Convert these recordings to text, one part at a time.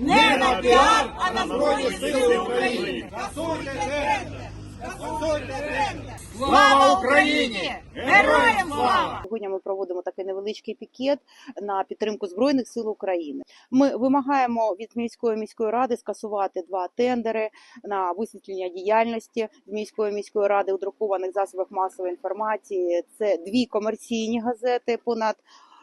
Не на піар, а на Збройні Сили України! Слава Україні! Героям слава! Сьогодні ми проводимо такий невеличкий пікет на підтримку збройних сил України. Ми вимагаємо від міської міської ради скасувати два тендери на висвітлення діяльності з міської міської ради у друкованих засобах масової інформації. Це дві комерційні газети понад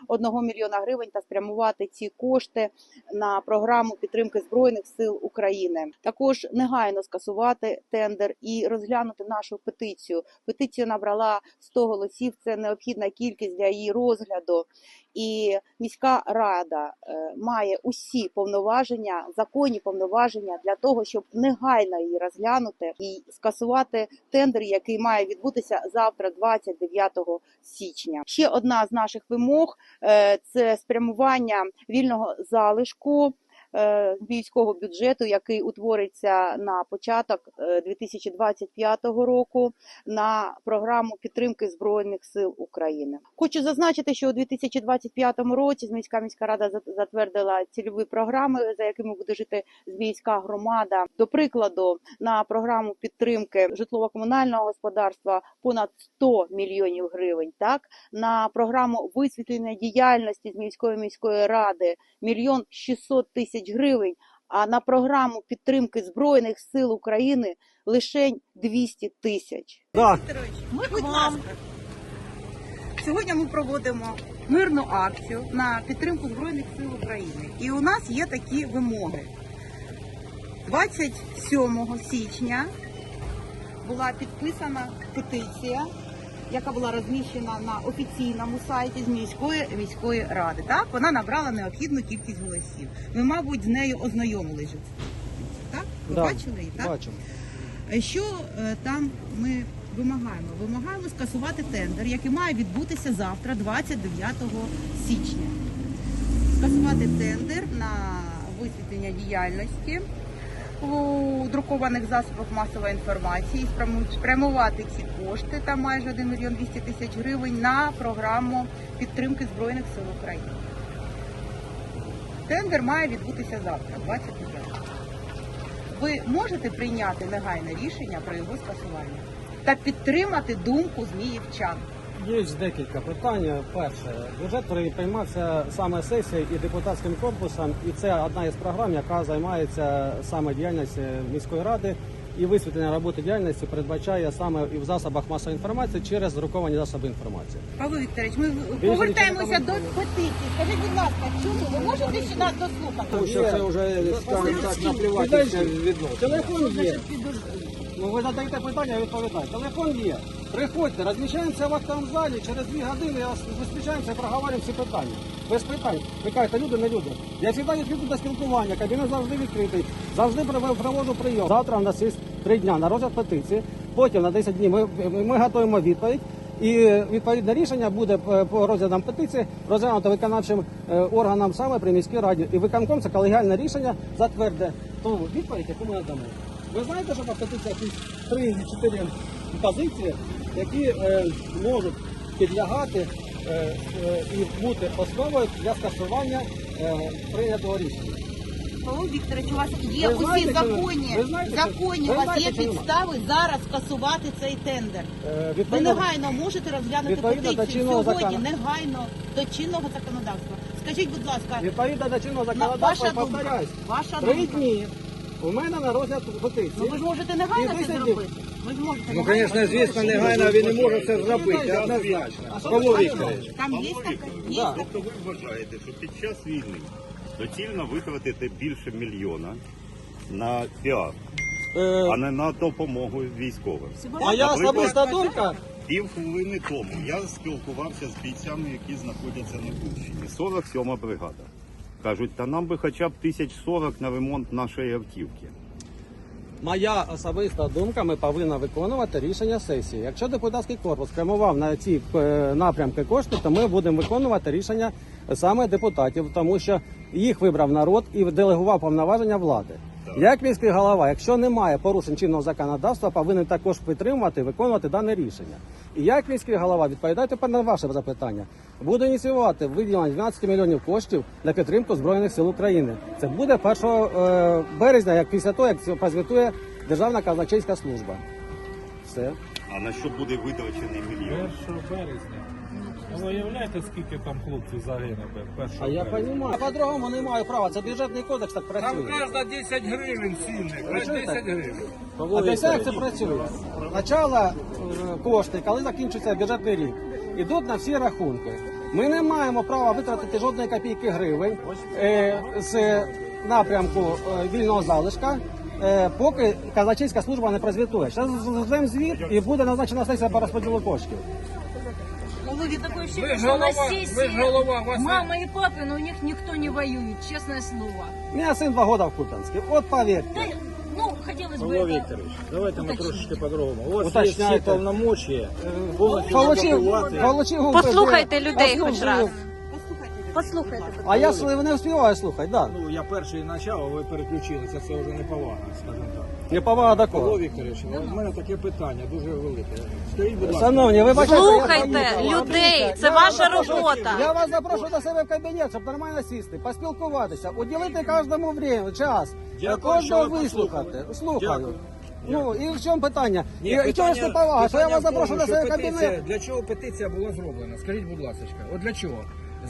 1 мільйона гривень та спрямувати ці кошти на програму підтримки збройних сил України. Також негайно скасувати тендер і розглянути нашу петицію. Петиція набрала 100 голосів. Це необхідна кількість для її розгляду. І міська рада е, має усі повноваження, законні повноваження для того, щоб негайно її розглянути і скасувати тендер, який має відбутися завтра, 29 січня. Ще одна з наших вимог е, це спрямування вільного залишку. Е, Міського бюджету, який утвориться на початок е, 2025 року, на програму підтримки збройних сил України. Хочу зазначити, що у 2025 році міська міська рада за- затвердила цільові програми, за якими буде жити Зміївська громада. До прикладу, на програму підтримки житлово-комунального господарства понад 100 мільйонів гривень. Так на програму висвітлення діяльності Зміївської міської ради мільйон 600 тисяч гривень. А на програму підтримки збройних сил України лишень 200 тисяч. Так. Ми к вам. Сьогодні ми проводимо мирну акцію на підтримку Збройних сил України. І у нас є такі вимоги. 27 січня була підписана петиція, яка була розміщена на офіційному сайті з міської міської ради. Так, вона набрала необхідну кількість голосів. Ви, мабуть, з нею ознайомилися. Так? Ви Да, бачили її, так? Бачимо. Що е, там ми вимагаємо? Вимагаємо скасувати тендер, який має відбутися завтра, 29 січня. Скасувати тендер на висвітлення діяльності у друкованих засобах масової інформації, спряму- спрямувати ці кошти, там майже 1 мільйон 200 тисяч гривень, на програму підтримки Збройних сил України. Тендер має відбутися завтра, 29 ви можете прийняти негайне рішення про його скасування та підтримати думку зміївчан. Є декілька питань. Перше, бюджет приймався саме сесією і депутатським корпусом, і це одна із програм, яка займається саме діяльністю міської ради. І висвітлення роботи діяльності передбачає саме і в засобах масової інформації через друковані засоби інформації. Павло Вікторович, ми нічого повертаємося до петиції. Скажіть, будь ласка, чому ви можете ще нас дослухати? Тому що це вже скажімо так відносно. Телефон є. Ну ви задаєте питання, я відповідаю. Телефон є. Приходьте, розміщаємося в актовому через дві години зустрічаємося і проговорюємо всі питання. Без питань. Ви кажете, люди, не люди. Я завжди відкритий до спілкування, кабінет завжди відкритий, завжди проводжу прийом. Завтра у нас є три дня на розгляд петиції, потім на 10 днів ми, ми, готуємо відповідь. І відповідне рішення буде е, по розглядам петиції розглянуто виконавчим е, органам саме при міській раді. І виконком це колегіальне рішення затверде ту відповідь, яку ми надамо. Ви знаєте, що по петиціях є 3-4 позиції, які е, можуть підлягати е, е, і бути основою для скасування е, прийнятого рішення. Павло Вікторович, у вас є Ви усі знаєте, чи законні, Ви знаєте, чи- законні, ви у вас знаєте, є чи ні? підстави зараз скасувати цей тендер. Е, Ви відповідно- негайно можете розглянути Відповідно до петицію чинного сьогодні, закону. негайно до чинного законодавства. Скажіть, будь ласка, Відповідно до чинного на- законодавства, ваша думка, повторяюсь, ваша три думка. дні у мене на розгляд петиції. Ну ви ж можете негайно це зробити. Ви ж можете Ну, негайно звісно, звісно, негайно він не може це зробити, однозначно. Павло Вікторович. Там є така, є така. Тобто ви вважаєте, що під час війни доцільно витратити більше мільйона на піар, Е, а не на допомогу військовим. Моя Наприклад, особиста думка, Пів хвилини тому я спілкувався з бійцями, які знаходяться на Курщині. 47 бригада. Кажуть, та нам би хоча б тисяч сорок на ремонт нашої автівки. моя особиста думка, ми повинні виконувати рішення сесії. Якщо депутатський корпус спрямував на ці е, напрямки кошти, то ми будемо виконувати рішення саме депутатів, тому що їх вибрав народ і делегував повноваження влади. Як міський голова, якщо немає порушень чинного законодавства, повинен також підтримувати, виконувати дане рішення. І як міський голова, відповідайте на ваше запитання, буде ініціювати виділення 12 мільйонів коштів на підтримку збройних сил України. Це буде 1 е, березня, як після того, як прозвітує Державна казначейська служба. Все. А на що буде витрачений мільйон? 1 березня. Ну, ви уявляєте, скільки там хлопців загине першого А я розумію. По-другому не маю права. Це бюджетний кодекс так працює. Там кожна 10 гривень цінник, Ви чуєте? 10 гривень. А десь як це працює? Спочатку е, кошти, коли закінчується бюджетний рік, йдуть на всі рахунки. Ми не маємо права витратити жодної копійки гривень е, з напрямку е, вільного залишка. е, Поки казначейська служба не прозвітує. Зараз зробимо звіт і буде назначена сесія по розподілу коштів. Голові такое ощущение, что голова, на сесії голова, вас мама і папа, но у них ніхто не воює, чесне слово. У меня син два года в Куп'янську. От поверьте. Да, ну, хотелось б... Павло это- Викторович, давайте мы трошечки по-другому. У вас Уточняйте. есть все полномочия полностью Получив, заблокувати. получив Послухайте людей хоч раз. Послухайте. А я слив не встигаю слухати, да. Ну, я перший почав, а ви переключилися, це вже неповага, скажімо так. Не повага до Павло кого. Вікторович, у мене таке питання дуже велике. Скажіть, будь ласка, Шановні, ви бачите, Слухайте я людей, це Я ваша запрошую- робота. Я вас запрошую до себе в кабінет, щоб нормально сісти, поспілкуватися, уділити кожному время, час, Дякую, кожного ви вислухати. Слухаю. Дякую. Ну і в чому питання? Ні, і, і чого ж не повага? Що я вас запрошую до себе в кабінет? Для чого петиція була зроблена? Скажіть, будь ласка, от для чого?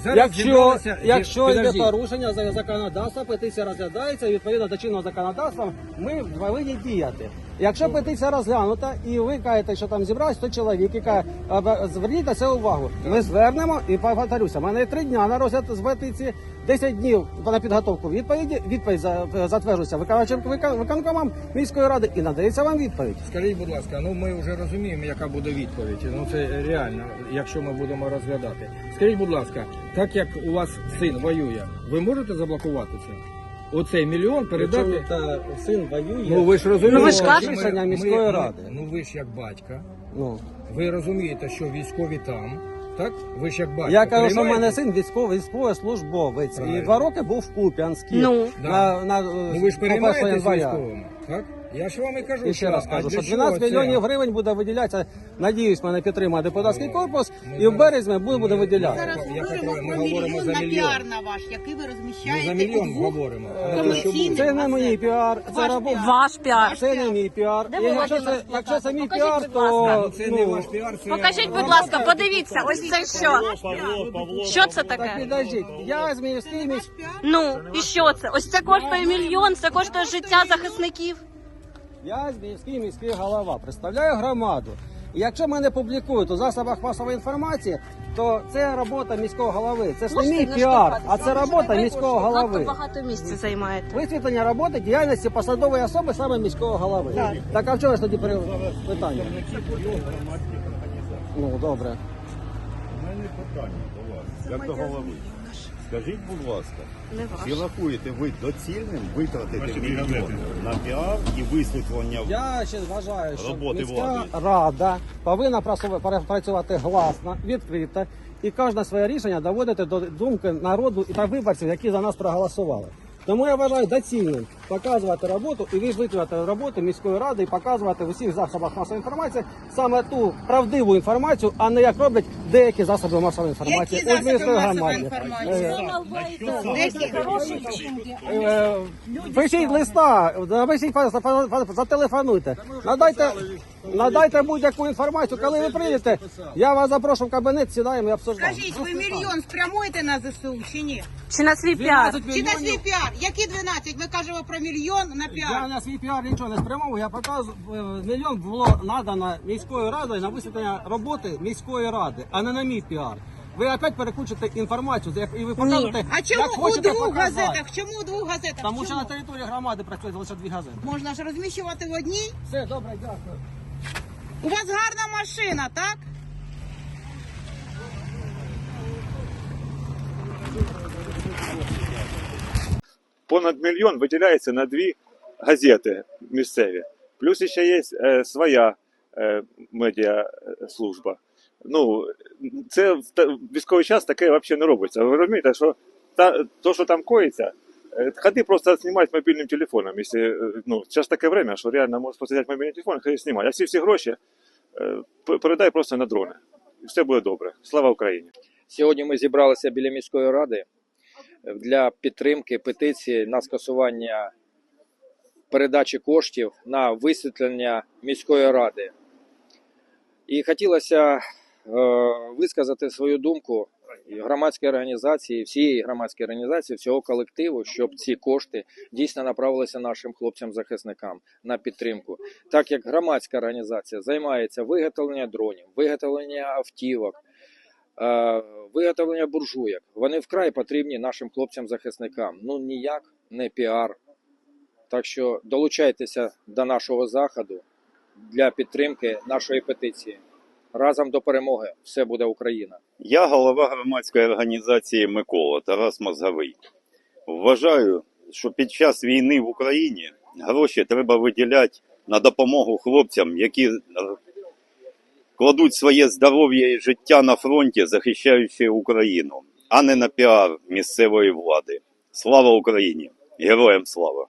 Зараз Якщо, зібралися- якщо йде Підождіть. порушення за- законодавства, петиція розглядається, і відповідно до чинного законодавства, ми повинні діяти. Якщо петиція розглянута і ви кажете, що там зібралось 100 чоловік, і каже, «А, зверніть на це увагу. Ми звернемо і повторюся, в мене три дня на розгляд з петиції, 10 днів на підготовку відповіді. Відповідь затверджується виконавчим виконкомом міської ради і надається вам відповідь. Скажіть, будь ласка, ну ми вже розуміємо, яка буде відповідь. Ну це реально, якщо ми будемо розглядати. Скажіть, будь ласка, так як у вас син воює, ви можете заблокувати це? Оцей мільйон передати. син воює. Ну ви ж розумієте, Ну, ви ж кажете. Ми- міської ми- ради. Ну ви ж як батька, Ну. ви розумієте, що військові там, так? Ви ж як батько. Я кажу, що в приймаєте? мене син військовий військовослужбовець. І Правильно. два роки був в Куп'янській. Ну. Да. На, на, Ну ви ж по переймаєтесь января. військовими, так? Я ж вам і кажу, І ще раз кажу, що чого 12 це? мільйонів гривень буде виділятися. Надіюсь, мене підтримає депутатський Ну, корпус, ми і в зараз- березні буде, буде ми зараз- Я говоримо ми про говоримо мільйон за на мільйон. піар на ваш, який ви Ми розміщаєте. за мільйон у двох говоримо. а не те, що комерційних. Це не мій піар, це Ваш робота. піар. Ваш піар. Це не мій піар. Де І ви якщо це, якщо це мій Покажіть, піар, будь то. Ну, це не ваш піар, це Покажіть, будь ласка, подивіться, ось це що? Що це так таке? підождіть. Я з міський. Ну, і що це? Ось це коштує мільйон, це коштує життя захисників. Я Збіївський міський голова, представляю громаду. І якщо мене публікують у засобах масової інформації, то це робота міського голови. Це ж не мій піар, а це робота міського голови. багато місця займаєте. Висвітлення роботи діяльності посадової особи саме міського голови. Так, а в чому ж тоді при- питання? Ну добре. У мене питання до вас, як до голови. Скажіть, будь ласка, Не чи рахуєте ви доцільним витратити мільйон на піар і висвітлення Я ще вважаю, що Роботи міська влади. рада повинна працювати- пра- працювати гласно, відкрито, і кожне своє рішення доводити до думки народу і та виборців, які за нас проголосували. Тому я вважаю доцільним показувати роботу і висвітлювати роботу міської ради і показувати в усіх засобах масової інформації саме ту правдиву інформацію, а не як роблять деякі засоби масової інформації. Які засоби масової інформації? Е, Які хороші вчинки? Е, Пишіть листа, напишіть, по- зателефонуйте. Надайте, надайте будь-яку інформацію. Коли ви прийдете, я вас запрошу в кабінет, сідаємо і обсуждаємо. Скажіть, ви мільйон спрямуєте на ЗСУ чи ні? Чи на свій піар? 12 Чи на свій піар? Які 12? Ми кажемо про мільйон на Я піар. на свій піар нічого не спрямовую. Я показую, е, мільйон було надано міською радою на висвітлення роботи міської ради, а не на мій піар. Ви опять перекручуєте інформацію, як- і ви показуєте, А як чому у хочете двох показати. газетах? Чому у двох газетах? Тому що Чому? на території громади працюють лише дві газети. Можна ж розміщувати в одній? Все, добре, дякую. У вас гарна машина, так? Понад мільйон виділяється на дві газети місцеві. Плюс ще є е, своя е, медіаслужба. Ну, це в та- військовий час таке взагалі не робиться. Ви розумієте, що та, то, що там коїться, Е, Ходи просто знімати мобільним телефоном. Якщо, е, ну, зараз таке время, що реально можеш взяти мобільний телефон, ходи знімати. А всі всі гроші е, передай просто на дрони. І все буде добре. Слава Україні! Сьогодні ми зібралися біля міської ради для підтримки петиції на скасування передачі коштів на висвітлення міської ради. І хотілося е, висказати свою думку і громадської організації, всієї громадської організації, всього колективу, щоб ці кошти дійсно направилися нашим хлопцям-захисникам на підтримку. Так як громадська організація займається виготовленням дронів, виготовленням автівок, виготовлення буржуйок. Вони вкрай потрібні нашим хлопцям-захисникам. Ну ніяк не піар. Так що долучайтеся до нашого заходу для підтримки нашої петиції. Разом до перемоги. Все буде Україна. Я голова громадської організації Микола Тарас Мозговий. Вважаю, що під час війни в Україні гроші треба виділяти на допомогу хлопцям, які е, кладуть своє здоров'я і життя на фронті, захищаючи Україну, а не на піар місцевої влади. Слава Україні! Героям слава!